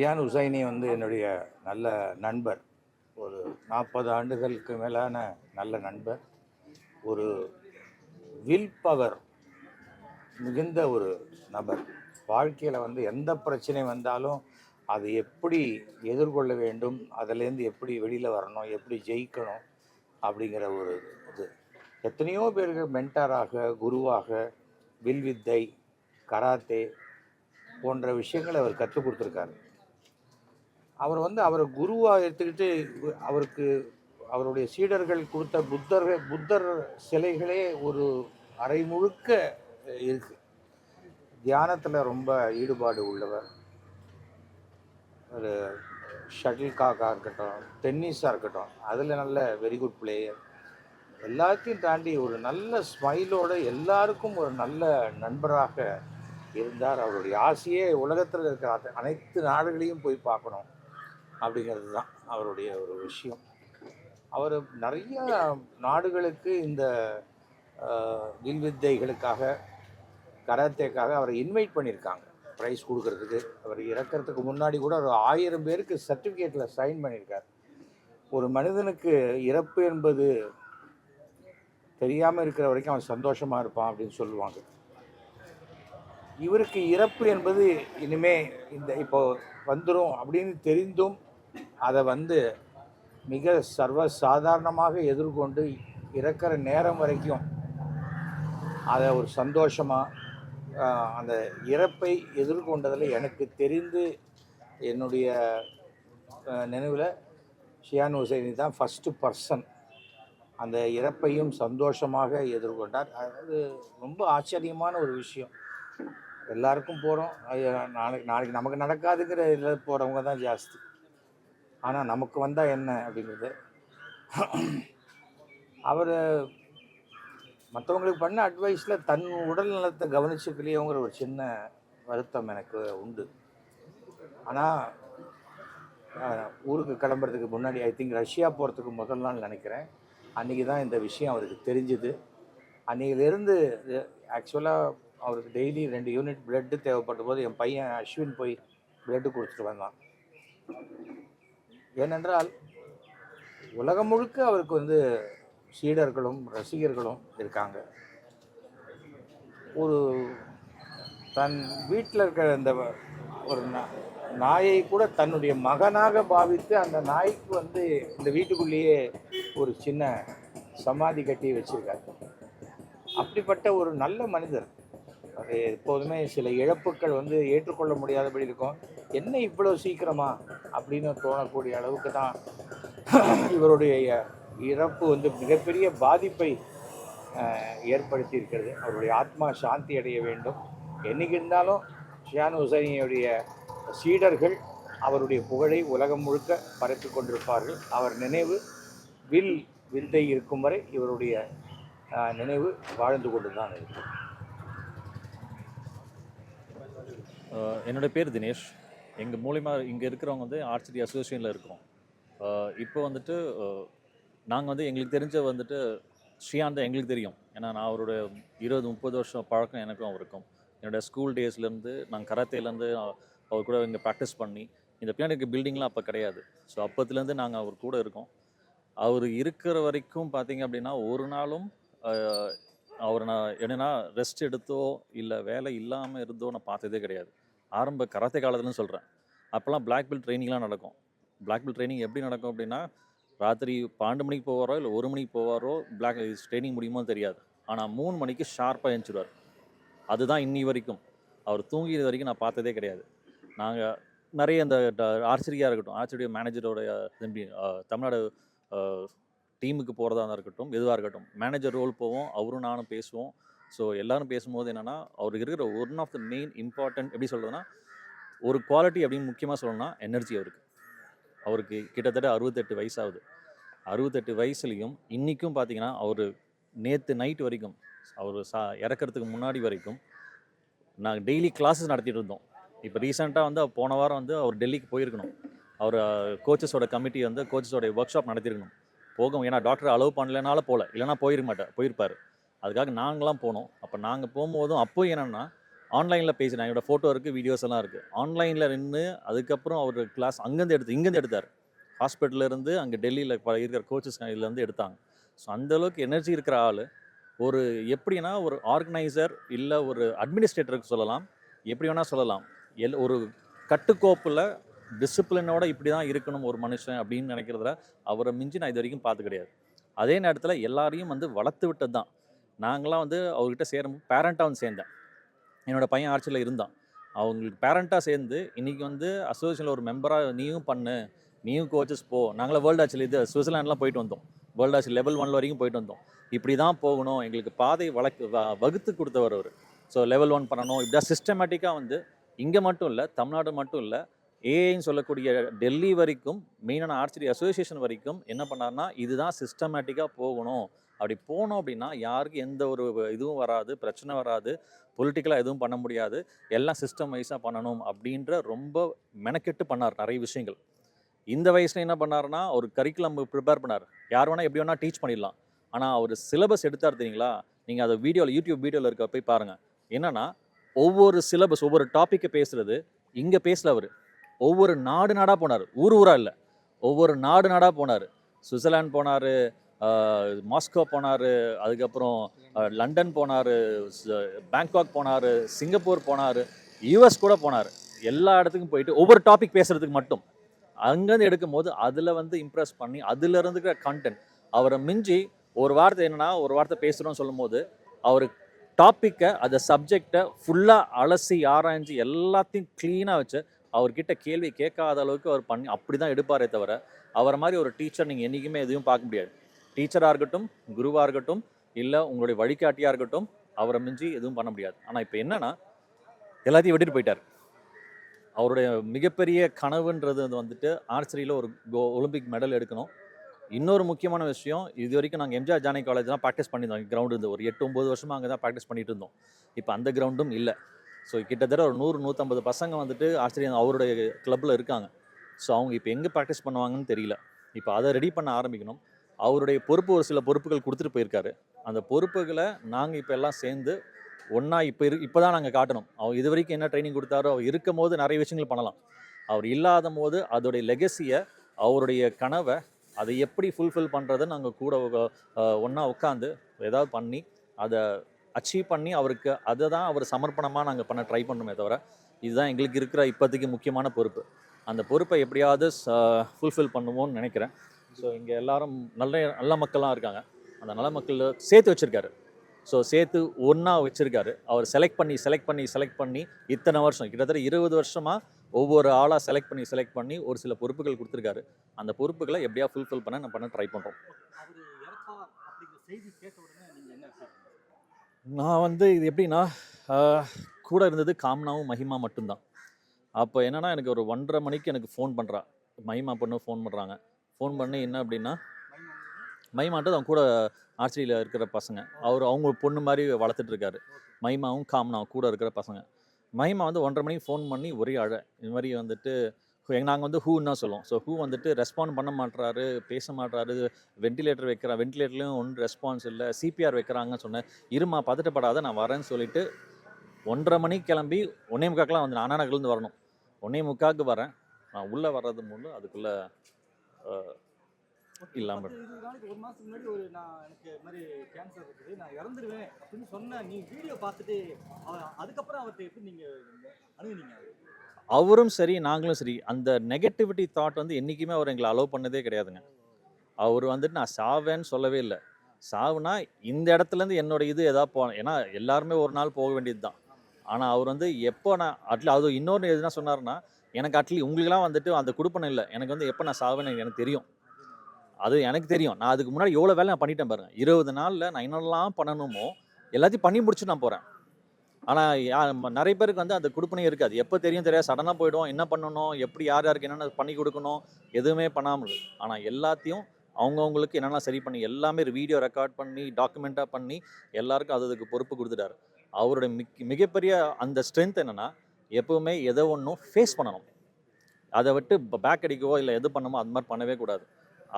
ஷியான் ஹுசைனி வந்து என்னுடைய நல்ல நண்பர். ஒரு நாற்பது ஆண்டுகளுக்கு மேலான நல்ல நண்பர். ஒரு வில் பவர் மிகுந்த ஒரு நபர். வாழ்க்கையில் வந்து எந்த பிரச்சனை வந்தாலும் அது எப்படி எதிர்கொள்ள வேண்டும் அதுலேருந்து எப்படி வெளியில் வரணும் எப்படி ஜெயிக்கணும் அப்படிங்கிற ஒரு இது. எத்தனையோ பேருக்கு மென்டாராக குருவாக வில்வித்தை கராத்தே போன்ற விஷயங்களை அவர் கற்றுக் கொடுத்துருக்காரு. அவர் வந்து அவரை குருவாக எடுத்துக்கிட்டு அவருக்கு அவருடைய சீடர்கள் கொடுத்த புத்தர்கள் புத்தர் சிலைகளே ஒரு அரை முழுக்க இருக்கு. தியானத்தில் ரொம்ப ஈடுபாடு உள்ளவர். ஒரு ஷட்டில் காக்காக இருக்கட்டும் டென்னிஸாக இருக்கட்டும் அதில் நல்ல வெரி குட் பிளேயர் எல்லாத்தையும் தாண்டி ஒரு நல்ல ஸ்மைலோட எல்லாருக்கும் ஒரு நல்ல நண்பராக இருந்தார். அவருடைய ஆசையே உலகத்தில் இருக்கிற அனைத்து நாடுகளையும் போய் பார்க்கணும். அப்படிங்கிறது தான் அவருடைய ஒரு விஷயம். அவர் நிறைய நாடுகளுக்கு இந்த வில்வித்தைகளுக்காக கராத்தேக்காக அவரை இன்வைட் பண்ணியிருக்காங்க. ப்ரைஸ் கொடுக்கறதுக்கு. அவர் இறக்கறதுக்கு முன்னாடி கூட ஒரு ஆயிரம் பேருக்கு சர்டிஃபிகேட்டில் சைன் பண்ணியிருக்கார். ஒரு மனிதனுக்கு இறப்பு என்பது தெரியாமல் இருக்கிற வரைக்கும் அவன் சந்தோஷமாக இருப்பான் அப்படின்னு சொல்லுவாங்க. இவருக்கு இறப்பு என்பது இனிமே இந்த இப்போ வந்துடும் அப்படின்னு தெரிந்தும் அதை வந்து மிக சர்வ சாதாரணமாக எதிர்கொண்டு இறக்கிற நேரம் வரைக்கும் அதை ஒரு சந்தோஷமாக அந்த இறப்பை எதிர்கொண்டதில் எனக்கு தெரிந்து என்னுடைய நினைவில் ஷியான் ஹுசைனி தான் ஃபஸ்ட்டு பர்சன் அந்த இறப்பையும் சந்தோஷமாக எதிர்கொண்டார். அது ரொம்ப ஆச்சரியமான ஒரு விஷயம். எல்லாருக்கும் போகிறோம் நாளைக்கு நாளைக்கு நமக்கு நடக்காதுங்கிற இதில் போகிறவங்க தான் ஜாஸ்தி. ஆனால் நமக்கு வந்தால் என்ன அப்படிங்கிறது? அவர் மற்றவங்களுக்கு பண்ண அட்வைஸில் தன் உடல் நலத்தை கவனிச்சுக்கலையோங்கிற ஒரு சின்ன வருத்தம் எனக்கு உண்டு. ஆனால் ஊருக்கு கிளம்புறதுக்கு முன்னாடி ஐ திங்க் ரஷ்யா போகிறதுக்கு முதல் நாள் நினைக்கிறேன். அன்றைக்கி தான் இந்த விஷயம் அவருக்கு தெரிஞ்சுது. அன்றைக்கிலேருந்து ஆக்சுவலாக அவருக்கு டெய்லி ரெண்டு யூனிட் பிளட்டு தேவைப்பட்ட போது என் பையன் அஸ்வின் போய் பிளட்டு கொடுத்துட்டு வந்தான். ஏனென்றால் உலகம் முழுக்க அவருக்கு வந்து சீடர்களும் ரசிகர்களும் இருக்காங்க. ஒரு தன் வீட்டில் இருக்கிற அந்த ஒரு நா- நாயை கூட தன்னுடைய மகனாக பாவித்து அந்த நாய்க்கு வந்து இந்த வீட்டுக்குள்ளேயே ஒரு சின்ன சமாதி கட்டி வச்சிருக்காரு. அப்படிப்பட்ட ஒரு நல்ல மனிதர். எப்போதுமே சில இழப்புகள் வந்து ஏற்றுக்கொள்ள முடியாதபடி இருக்கும். என்ன இவ்வளோ சீக்கிரமா? அப்படின்னு தோணக்கூடிய அளவுக்கு தான் இவருடைய இறப்பு வந்து மிகப்பெரிய பாதிப்பை ஏற்படுத்தி இருக்கிறது அவருடைய ஆத்மா சாந்தி அடைய வேண்டும். என்னைக்கு இருந்தாலும் ஷியான் ஹுசைனியுடைய சீடர்கள் அவருடைய புகழை உலகம் முழுக்க பரப்பி கொண்டிருப்பார்கள். அவர் நினைவு வில் விந்தை இருக்கும் வரை இவருடைய நினைவு வாழ்ந்து கொண்டு தான் இருக்கும். என்னோடய பேர் தினேஷ். எங்கள் மூலிமா இங்கே இருக்கிறவங்க வந்து ஆர்ச்சரி அசோசியேஷனில் இருக்கோம் இப்போ வந்துட்டு நாங்கள் வந்து எங்களுக்கு தெரிஞ்ச வந்துட்டு ஸ்ரீயான் எங்களுக்கு தெரியும். ஏன்னா நான் அவரோட இருபது முப்பது வருஷம் பழக்கம் எனக்கும் அவருக்கும். என்னோடய ஸ்கூல் டேஸ்லேருந்து நான் கராத்தேலேருந்து அவர் கூட இங்கே ப்ராக்டிஸ் பண்ணி இந்த பின்னாடி இருக்க பில்டிங்லாம் அப்போ கிடையாது. ஸோ அப்போத்துலேருந்து நாங்கள் அவர் கூட இருக்கோம். அவர் இருக்கிற வரைக்கும் பார்த்தீங்க அப்படின்னா ஒரு நாளும் அவர் நான் என்னென்னா ரெஸ்ட் எடுத்தோ இல்லை வேலை இல்லாமல் இருந்தோ நான் பார்த்ததே கிடையாது. ஆரம்ப கராத்தே காலத்துலன்னு சொல்கிறேன் அப்போல்லாம் பிளாக் பெல்ட் ட்ரைனிங்லாம் நடக்கும். பிளாக் பெல்ட் ட்ரைனிங் எப்படி நடக்கும் அப்படின்னா ராத்திரி பன்னெண்டு மணிக்கு போவாரோ இல்லை ஒரு மணிக்கு போவாரோ பிளாக் ட்ரைனிங் முடியுமோ தெரியாது. ஆனால் மூணு மணிக்கு ஷார்ப்பாக எழுந்துருவார் அதுதான் இன்னி வரைக்கும். அவர் தூங்கியது வரைக்கும் நான் பார்த்ததே கிடையாது. நாங்கள் நிறைய இந்த ஆர்ச்சரியாக இருக்கட்டும் ஆர்ச்சரிய மேனேஜரோட தம்பி தமிழ்நாடு டீமுக்கு போகிறதா இருக்கட்டும் எதுவாக இருக்கட்டும் மேனேஜர் ரோல் போவோம் அவரும் நானும் பேசுவோம். ஸோ எல்லாரும் பேசும்போது என்னென்னா அவருக்கு இருக்கிற one of the main important எப்படி சொல்கிறதுனா ஒரு குவாலிட்டி அப்படின்னு முக்கியமாக சொல்லணும்னா எனர்ஜி அவருக்கு. அவருக்கு கிட்டத்தட்ட அறுபத்தெட்டு வயசாகுது. அறுபத்தெட்டு வயசுலேயும் இன்றைக்கும் பார்த்தீங்கன்னா அவர் நேற்று நைட் வரைக்கும் அவர் சா இறக்கிறதுக்கு முன்னாடி வரைக்கும் நாங்கள் டெய்லி கிளாஸஸ் நடத்திட்டு இருந்தோம். இப்போ ரீசெண்டாக வந்து போன வாரம் வந்து அவர் டெல்லிக்கு போயிருக்கணும். அவர் கோச்சஸோட கமிட்டி வந்து கோச்சஸோட ஒர்க் ஷாப் நடத்திருக்கணும். போகும் ஏன்னா டாக்டர் அலோவ் பண்ணலனால போகல இல்லைனா போயிருக்க மாட்டார் போயிருப்பார். அதுக்காக நாங்களாம் போனோம். அப்போ நாங்கள் போகும்போதும் அப்போ என்னென்னா ஆன்லைனில் பேசினேன். என்னோடய ஃபோட்டோ இருக்குது வீடியோஸ் எல்லாம் இருக்குது ஆன்லைனில் நின்று அதுக்கப்புறம் அவர் கிளாஸ் அங்கேருந்து எடுத்து இங்கேருந்து எடுத்தார். ஹாஸ்பிட்டலேருந்து அங்கே டெல்லியில் இருக்கிற கோச்சஸ் இதுலேருந்து எடுத்தாங்க. ஸோ அந்தளவுக்கு எனர்ஜி இருக்கிற ஆள். ஒரு எப்படின்னா ஒரு ஆர்கனைசர் இல்லை ஒரு அட்மினிஸ்ட்ரேட்டருக்கு சொல்லலாம். எப்படி வேணால் சொல்லலாம். எல் ஒரு கட்டுக்கோப்பில் டிசிப்ளினோட இப்படி தான் இருக்கணும் ஒரு மனுஷன் அப்படின்னு நினைக்கிறதுல அவரை மிஞ்சி நான் இது வரைக்கும் பார்த்து கிடையாது. அதே நேரத்தில் எல்லாரையும் வந்து வளர்த்து விட்டது தான் நாங்களாம் வந்து அவர்கிட்ட சேரும் பேரண்ட்டாக வந்து சேர்ந்தேன். என்னோட பையன் ஆர்ச்சியில் இருந்தான். அவங்களுக்கு பேரண்ட்டாக சேர்ந்து இன்றைக்கி வந்து அசோசியேஷனில் ஒரு மெம்பராக நீயும் பண்ணு நீயும் கோச்சஸ் போ. நாங்களாம் வேர்ல்டு ஆட்சியில் இது சுவிட்சர்லாண்ட்லாம் போயிட்டு வந்தோம். வேர்ல்டு ஆட்சி லெவல் ஒன்ல வரைக்கும் போயிட்டு வந்தோம். இப்படி தான் போகணும். எங்களுக்கு பாதை வழக்கு வ- வகுத்து கொடுத்தவர் அவர். ஸோ லெவல் ஒன் பண்ணணும். இப்படியா சிஸ்டமேட்டிக்காக வந்து இங்கே மட்டும் இல்லை தமிழ்நாடு மட்டும் இல்லை ஏஐன்னு சொல்லக்கூடிய டெல்லி வரைக்கும் மெயினான ஆர்ச்சரி அசோசியேஷன் வரைக்கும் என்ன பண்ணார்னா இதுதான் சிஸ்டமேட்டிக்காக போகணும். அப்படி போனோம் அப்படின்னா யாருக்கும் எந்த ஒரு இதுவும் வராது பிரச்சனை வராது பொலிட்டிக்கலாக எதுவும் பண்ண முடியாது. எல்லாம் சிஸ்டம் வைஸாக பண்ணணும் அப்படின்ற ரொம்ப மெனக்கெட்டு பண்ணார் நிறைய விஷயங்கள். இந்த வயசில் என்ன பண்ணாருன்னா ஒரு கரிக்குலம் ப்ரிப்பேர் பண்ணார். யார் வேணால் எப்படி வேணால் டீச் பண்ணிடலாம். ஆனால் அவர் சிலபஸ் எடுத்தார் தெரியுங்களா? நீங்கள் அதை வீடியோவில் யூடியூப் வீடியோவில் இருக்க போய் பாருங்கள் என்னென்னா ஒவ்வொரு சிலபஸ் ஒவ்வொரு டாப்பிக்கை பேசுகிறது இங்கே பேசல அவர். ஒவ்வொரு நாடு நாடாக போனார். ஊர் ஊராக இல்லை. ஒவ்வொரு நாடு நாடாக போனார். சுவிட்சர்லாந்து போனார் மாஸ்கோ போனார் அதுக்கப்புறம் லண்டன் போனார் பேங்காக் போனார் சிங்கப்பூர் போனார் யூஎஸ் கூட போனார். எல்லா இடத்துக்கும் போயிட்டு ஒவ்வொரு டாபிக் பேசுகிறதுக்கு மட்டும். அங்கேருந்து எடுக்கும் போது அதில் வந்து இம்ப்ரெஸ் பண்ணி அதில் இருந்துக்கிற கண்டென்ட் அவரை மிஞ்சி ஒரு வார்த்தை என்னென்னா ஒரு வார்த்தை பேசுகிறோம்னு சொல்லும்போது அவர் டாப்பிக்கை அந்த சப்ஜெக்டை ஃபுல்லாக அலசி ஆராய்ஞ்சு எல்லாத்தையும் க்ளீனாக வச்சு அவர்கிட்ட கேள்வி கேட்காத அளவுக்கு அவர் பண்ணி அப்படி தான் எடுப்பாரே தவிர அவரை மாதிரி ஒரு டீச்சர் நீங்கள் என்றைக்குமே எதுவும் பார்க்க முடியாது. டீச்சராக இருக்கட்டும் குருவாக இருக்கட்டும் இல்லை உங்களுடைய வழிகாட்டியாக இருக்கட்டும் அவரை மிஞ்சி எதுவும் பண்ண முடியாது. ஆனால் இப்போ என்னென்னா எல்லாத்தையும் விட்டுட்டு போயிட்டார். அவருடைய மிகப்பெரிய கனவுன்றது வந்துட்டு ஆர்ச்சரியில் ஒரு கோ ஒலிம்பிக் மெடல் எடுக்கணும். இன்னொரு முக்கியமான விஷயம் இது வரைக்கும் நாங்கள் எம்ஜிஆர் ஜானகி காலேஜ் தான் ப்ராக்டிஸ் பண்ணியிருந்தோம். கிரவுண்டு இருந்து ஒரு எட்டு ஒம்பது வருஷமாக அங்கே தான் ப்ராக்டிஸ் பண்ணிட்டு இருந்தோம். இப்போ அந்த கிரவுண்டும் இல்லை. ஸோ கிட்டத்தட்ட ஒரு நூறு நூற்றம்பது பசங்க வந்துட்டு ஆச்சரியம் அவருடைய கிளப்பில் இருக்காங்க. ஸோ அவங்க இப்போ எங்கே ப்ராக்டிஸ் பண்ணுவாங்கன்னு தெரியல. இப்போ அதை ரெடி பண்ண ஆரம்பிக்கணும். அவருடைய பொறுப்பு ஒரு சில பொறுப்புகள் கொடுத்துட்டு போயிருக்காரு. அந்த பொறுப்புகளை நாங்கள் இப்போ எல்லாம் சேர்ந்து ஒன்றா இப்போ இரு இப்போ தான் நாங்கள் காட்டணும். அவர் இது வரைக்கும் என்ன ட்ரைனிங் கொடுத்தாரோ அவர் இருக்கும் போது நிறைய விஷயங்கள் பண்ணலாம். அவர் இல்லாத போது அதோடைய லெகசியை அவருடைய கனவை அதை எப்படி ஃபுல்ஃபில் பண்ணுறதை நாங்கள் கூட ஒன்றா உட்காந்து ஏதாவது பண்ணி அதை அச்சீவ் பண்ணி அவருக்கு அதை தான் அவர் சமர்ப்பணமாக நாங்கள் பண்ண ட்ரை பண்ணணுமே தவிர இதுதான் எங்களுக்கு இருக்கிற இப்போதைக்கு முக்கியமான பொறுப்பு. அந்த பொறுப்பை எப்படியாவது ஃபுல்ஃபில் பண்ணுவோம்னு நினைக்கிறேன். ஸோ இங்கே எல்லாரும் நல்ல நல்ல மக்கள்லாம் இருக்காங்க. அந்த நல்ல மக்கள் சேர்த்து வச்சுருக்காரு. ஸோ சேர்த்து ஒன்றா வச்சுருக்காரு. அவர் செலக்ட் பண்ணி செலக்ட் பண்ணி செலக்ட் பண்ணி இத்தனை வருஷம் கிட்டத்தட்ட இருபது வருஷமாக ஒவ்வொரு ஆளாக செலக்ட் பண்ணி செலக்ட் பண்ணி ஒரு சில பொறுப்புகள் கொடுத்துருக்காரு. அந்த பொறுப்புகளை எப்படியா ஃபுல்ஃபில் பண்ண நான் பண்ண ட்ரை பண்ணுறோம்? நான் வந்து இது எப்படின்னா கூட இருந்தது காம்னாவும் மஹிமா மட்டும்தான். அப்போ என்னன்னா எனக்கு ஒரு ஒன்றரை மணிக்கு எனக்கு ஃபோன் பண்ணுறா மஹிமா பொண்ணு ஃபோன் பண்ணுறாங்க ஃபோன் பண்ணி என்ன அப்படின்னா மைமான்ட்டு அவங்க கூட ஆர்ச்சரியில் இருக்கிற பசங்க. அவர் அவங்க பொண்ணு மாதிரி வளர்த்துட்டு இருக்காரு. மைமாவும் காம்னாவும் கூட இருக்கிற பசங்க. மைமா வந்து ஒன்றரை மணிக்கு ஃபோன் பண்ணி ஒரே அழ இது மாதிரி வந்துட்டு நாங்கள் வந்து ஹூன்னு தான் சொல்லுவோம். ஸோ ஹூ வந்துட்டு ரெஸ்பாண்ட் பண்ண மாட்டுறாரு பேச மாட்டுறாரு வெண்டிலேட்டர் வைக்கிறா வெண்டிலேட்டர்லையும் ஒன்றும் ரெஸ்பான்ஸ் இல்லை. சிபிஆர் வைக்கிறாங்கன்னு சொன்னேன். இருமா பதட்டப்படாத நான் வரேன்னு சொல்லிட்டு ஒன்றரை மணிக்கு கிளம்பி ஒன்னே முக்காக்கெலாம் வந்து அண்ணா நகர்லேருந்து வரணும். ஒன்னே முக்காக்கு வரேன். நான் உள்ளே வர்றது முன்னு அதுக்குள்ளே இல்லாம பத்து, இருபது நாளைக்கு ஒரு மாசத்துக்கு முன்னாடி ஒரு நான் எனக்கு இது மாதிரி கேன்சர் இருக்குது. நான் இறந்துருவேன் அப்படின்னு சொன்ன நீ வீடியோ பார்த்துட்டு அதுக்கப்புறம் அவர்கிட்ட எப்படி நீங்க அணுகுனீங்க? அவரும் சரி நாங்களும் சரி. அந்த நெகட்டிவிட்டி தாட் வந்து என்றைக்குமே அவர் எங்களை அலோவ் பண்ணதே கிடையாதுங்க. அவர் வந்துட்டு நான் சாவேன்னு சொல்லவே இல்லை. சாவுனா இந்த இடத்துலேருந்து என்னோட இது எதாவது போ ஏன்னா எல்லாருமே ஒரு நாள் போக வேண்டியது தான் ஆனால் அவர் வந்து எப்போ நான் அட்லி அது இன்னொன்று எதுனா சொன்னார்னா எனக்கு அட்லி உங்களுக்குலாம் வந்துட்டு அந்த கொடுப்பன இல்லை. எனக்கு வந்து எப்போ நான் சாவேன்னு எனக்கு தெரியும். அது எனக்கு தெரியும். நான் அதுக்கு முன்னாடி எவ்வளோ வேலை நான் பண்ணிட்டேன் பாருங்க. இருபது நாளில் நான் என்னெல்லாம் பண்ணணுமோ எல்லாத்தையும் பண்ணி முடிச்சு நான் போகிறேன் ஆனால் நிறைய பேருக்கு வந்து அந்த கொடுப்பனே இருக்காது. எப்போ தெரியும் தெரியாது. சடனாக போயிடும். என்ன பண்ணணும்? எப்படி யார் யாருக்கு என்னென்ன பண்ணி கொடுக்கணும்? எதுவுமே பண்ணாமல் ஆனால் எல்லாத்தையும் அவங்கவுங்களுக்கு என்னென்ன சரி பண்ணி எல்லாமே வீடியோ ரெக்கார்ட் பண்ணி டாக்குமெண்ட்டாக பண்ணி எல்லாருக்கும் அது அதுக்கு பொறுப்பு கொடுத்துட்டாரு. அவருடைய மிக் மிகப்பெரிய அந்த ஸ்ட்ரென்த் என்னென்னா எப்பவுமே எதை ஒன்றும் ஃபேஸ் பண்ணணும். அதை விட்டு பேக் அடிக்கவோ இல்லை எது பண்ணமோ அது மாதிரி பண்ணவே கூடாது.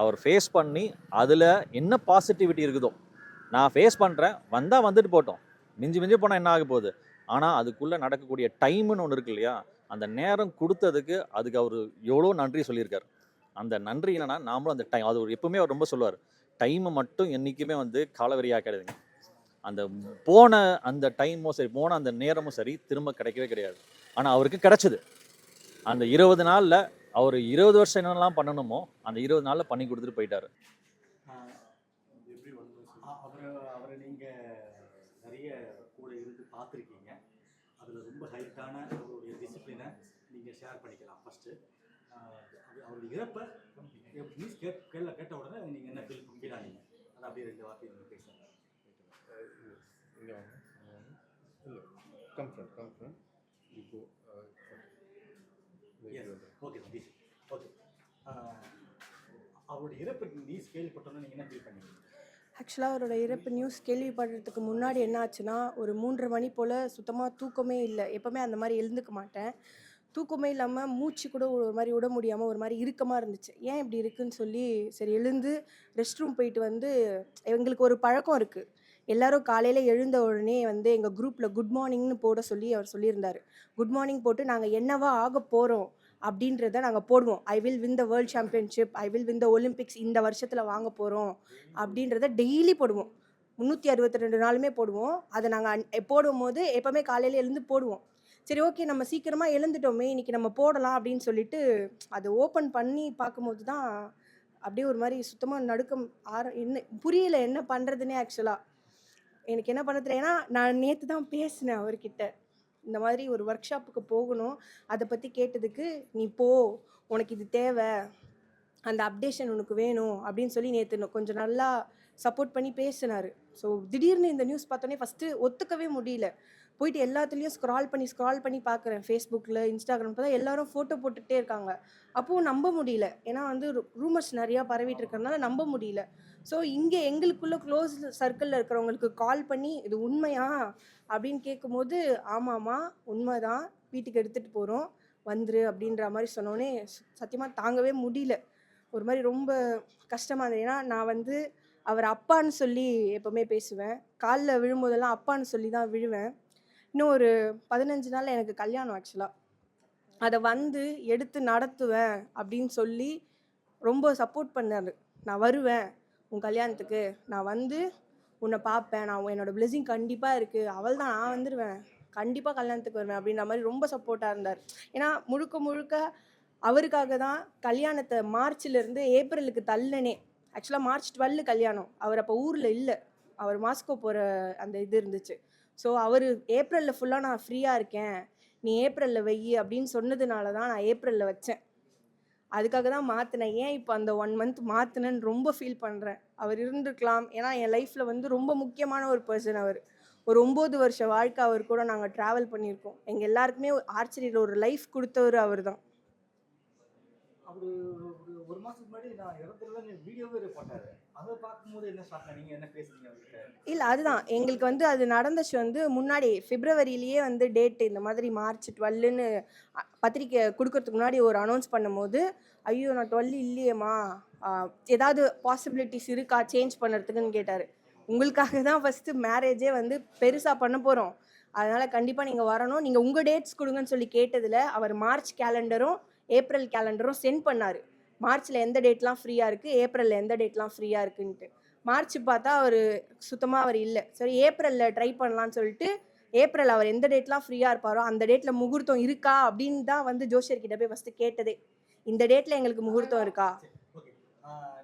அவர் ஃபேஸ் பண்ணி அதில் என்ன பாசிட்டிவிட்டி இருக்குதோ நான் ஃபேஸ் பண்ணுறேன் வந்தால் வந்துட்டு போட்டோம். மிஞ்சி மிஞ்சி போனால் என்ன ஆக போகுது? ஆனால் அதுக்குள்ளே நடக்கக்கூடிய டைம்னு ஒன்று இருக்கு இல்லையா? அந்த நேரம் கொடுத்ததுக்கு அதுக்கு அவர் எவ்வளோ நன்றி சொல்லியிருக்காரு. அந்த நன்றி இல்லைன்னா நாமளும் அந்த டைம் அது ஒரு எப்பவுமே அவர் ரொம்ப சொல்லுவார். டைமை மட்டும் என்றைக்குமே வந்து காலவரியாக்காதுங்க அந்த போன அந்த டைமும் சரி போன அந்த நேரமும் சரி திரும்ப கிடைக்கவே கிடையாது. ஆனால் அவருக்கு கிடைச்சது. அந்த இருபது நாளில் அவர் இருபது வருஷம் என்னென்னலாம் பண்ணணுமோ அந்த இருபது நாளில் பண்ணி கொடுத்துட்டு போயிட்டாரு. அவரை அவரை நீங்கள் நிறைய கூட இருந்து பார்த்துருக்கீங்க. அதில் ரொம்ப ஹைட்டான அவருடைய டிசிப்ளினை நீங்கள் ஷேர் பண்ணிக்கலாம் ஃபஸ்ட்டு அவருடைய இறப்பை நியூஸ் கேட் கேட்ட உடனே நீங்கள் என்ன ஃபீல் ஃபீல் ஆனீங்க அதை அப்படியே ரெண்டு வார்த்தை நீங்கள் பேசுங்க. கம்ஃபர்ட் கம்ஃபர்ட் இப்போ ஓகே சதீஷ் ஓகே அவருடைய இறப்பு நியூஸ் கேள்விப்பட்டோன்னே நீங்கள் என்ன ஃபீல் பண்ணீங்க ஆக்சுவலாக அவரோட இறப்பு நியூஸ் கேள்விப்படுறதுக்கு முன்னாடி என்ன ஆச்சுன்னா ஒரு மூன்றரை மணி போல் சுத்தமாக தூக்கமே இல்லை. எப்போவுமே அந்த மாதிரி எழுந்துக்க மாட்டேன். தூக்கமே இல்லாமல் மூச்சு கூட ஒரு மாதிரி விட முடியாமல் ஒரு மாதிரி இறுக்கமாக இருந்துச்சு. ஏன் இப்படி இருக்குன்னு சொல்லி சரி எழுந்து ரெஸ்ட் ரூம் போயிட்டு வந்து எங்களுக்கு ஒரு பழக்கம் இருக்குது எல்லாரும் காலையில் எழுந்த உடனே வந்து எங்கள் குரூப்பில் குட் மார்னிங்னு போட சொல்லி அவர் சொல்லியிருந்தார். குட் மார்னிங் போட்டு நாங்கள் என்னவா ஆக போகிறோம் அப்படின்றத நாங்கள் போடுவோம். I will win the world championship I will win the Olympics இந்த வருஷத்தில் வாங்க போகிறோம் அப்படின்றத டெய்லி போடுவோம். முந்நூற்றி அறுபத்தி ரெண்டு நாளுமே போடுவோம். அதை நாங்கள் போடும் போது எப்போவுமே காலையில் எழுந்து போடுவோம். சரி ஓகே நம்ம சீக்கிரமாக எழுந்துட்டோமே இன்னைக்கு நம்ம போடலாம் அப்படின்னு சொல்லிட்டு அதை ஓப்பன் பண்ணி பார்க்கும்போது தான் அப்படியே ஒரு மாதிரி சுத்தமாக நடுக்கம் ஆர என்ன புரியல என்ன பண்ணுறதுனே ஆக்சுவலாக எனக்கு என்ன பண்ண தெரியல ஏன்னா நான் நேற்று தான் பேசினேன் அவர்கிட்ட. இந்த மாதிரி ஒரு ஒர்க் ஷாப்புக்கு போகணும். அதை பற்றி கேட்டதுக்கு நீ போ. உனக்கு இது தேவை. அந்த அப்டேஷன் உனக்கு வேணும். அப்படின்னு சொல்லி நேற்று கொஞ்சம் நல்லா சப்போர்ட் பண்ணி பேசினார். ஸோ திடீர்னு இந்த நியூஸ் பார்த்தோன்னே ஃபஸ்ட்டு ஒத்துக்கவே முடியல. போயிட்டு எல்லாத்துலேயும் ஸ்க்ரால் பண்ணி ஸ்க்ரால் பண்ணி பார்க்குறேன். ஃபேஸ்புக்கில் இன்ஸ்டாகிராம் தான் எல்லாரும் ஃபோட்டோ போட்டுகிட்டே இருக்காங்க. அப்போது நம்ப முடியல. ஏன்னா வந்து ரூமர்ஸ் நிறையா பரவிட்டு இருக்கிறதுனால நம்ப முடியல. ஸோ இங்கே எங்களுக்குள்ளே க்ளோஸ் சர்க்கிளில் இருக்கிறவங்களுக்கு கால் பண்ணி இது உண்மையா? அப்படின்னு கேட்கும்போது ஆமாம்மா உண்மை தான் வீட்டுக்கு எடுத்துகிட்டு போகிறோம் வந்துரு அப்படின்ற மாதிரி சொன்னோடனே சத்தியமாக தாங்கவே முடியல. ஒரு மாதிரி ரொம்ப கஷ்டமாக இருந்தது. ஏன்னா நான் வந்து அவர் அப்பான்னு சொல்லி எப்போவுமே பேசுவேன். காலில் விழும்போதெல்லாம் அப்பான்னு சொல்லி தான் விழுவேன். இன்னும் ஒரு பதினஞ்சு நாளில் எனக்கு கல்யாணம் ஆக்சுவலாக அதை வந்து எடுத்து நடத்துவேன் அப்படின்னு சொல்லி ரொம்ப சப்போர்ட் பண்ணார். நான் வருவேன். உன் கல்யாணத்துக்கு. நான் வந்து உன்னை பார்ப்பேன். நான் என்னோட பிளெஸிங் கண்டிப்பாக இருக்குது அவள் தான் நான் வந்துடுவேன் கண்டிப்பாக கல்யாணத்துக்கு வருவேன் அப்படின்ற மாதிரி ரொம்ப சப்போர்ட்டாக இருந்தார். ஏன்னா முழுக்க முழுக்க அவருக்காக தான் கல்யாணத்தை மார்ச்லேருந்து ஏப்ரலுக்கு தள்ளனே ஆக்சுவலாக மார்ச் டுவெல்லு கல்யாணம். அவர் அப்போ ஊரில் இல்லை. அவர் மாஸ்கோ போகிற அந்த இது இருந்துச்சு. ஸோ அவர் ஏப்ரலில் ஃபுல்லாக நான் ஃப்ரீயாக இருக்கேன். நீ ஏப்ரலில் வெய் அப்படின்னு சொன்னதுனால தான் நான் ஏப்ரலில் வச்சேன். அதுக்காக தான் மாற்றினேன் ஏன் இப்போ அந்த ஒன் மந்த் மாற்றினேன்னு ரொம்ப ஃபீல் பண்ணுறேன் அவர் இருந்திருக்கலாம். ஏன்னா என் லைஃப்பில் வந்து ரொம்ப முக்கியமான ஒரு பர்சன் அவர். ஒரு ஒம்பது வருஷ வாழ்க்கை அவர் கூட நாங்கள் ட்ராவல் பண்ணியிருக்கோம். எங்கள் எல்லாருக்குமே ஆர்ச்சரியில் ஒரு லைஃப் கொடுத்தவர் அவர் தான். ஒரு ஒரு மாதத்துக்கு முன்னாடி நான் இறந்துருவேன் வீடியோவே போட்டார். இல்லை அதுதான். எங்களுக்கு வந்து அது நடந்துச்சு வந்து முன்னாடி பிப்ரவரியிலேயே வந்து டேட் இந்த மாதிரி மார்ச் டுவெல்லுன்னு பத்திரிக்கை கொடுக்கறதுக்கு முன்னாடி ஒரு அனௌன்ஸ் பண்ணும்போது ஐயோ நான் டுவெல் இல்லையேம்மா. ஏதாவது பாசிபிலிட்டிஸ் இருக்கா? சேஞ்ச் பண்ணுறதுக்குன்னு கேட்டார். உங்களுக்காக தான் ஃபஸ்ட்டு மேரேஜே வந்து பெருசாக பண்ண போகிறோம் அதனால் கண்டிப்பாக நீங்கள் வரணும். நீங்கள் உங்கள் டேட்ஸ் கொடுங்கன்னு சொல்லி கேட்டதில் அவர் மார்ச் கேலண்டரும் ஏப்ரல் கேலண்டரும் சென்ட் பண்ணார். மார்ச்சில் எந்த டேட்லாம் ஃப்ரீயாக இருக்குது ஏப்ரலில் எந்த டேட்லாம் ஃப்ரீயாக இருக்குன்ட்டு. மார்ச் பார்த்தா அவர் சுத்தமாக அவர் இல்லை. சரி ஏப்ரலில் ட்ரை பண்ணலான்னு சொல்லிட்டு ஏப்ரல் அவர் எந்த டேட்லாம் ஃப்ரீயாக இருப்பாரோ அந்த டேட்டில் முகூர்த்தம் இருக்கா? அப்படின்னு தான் வந்து ஜோஷியர்கிட்ட போய் ஃபஸ்ட்டு கேட்டதே. இந்த டேட்டில் எங்களுக்கு முகூர்த்தம் இருக்கா?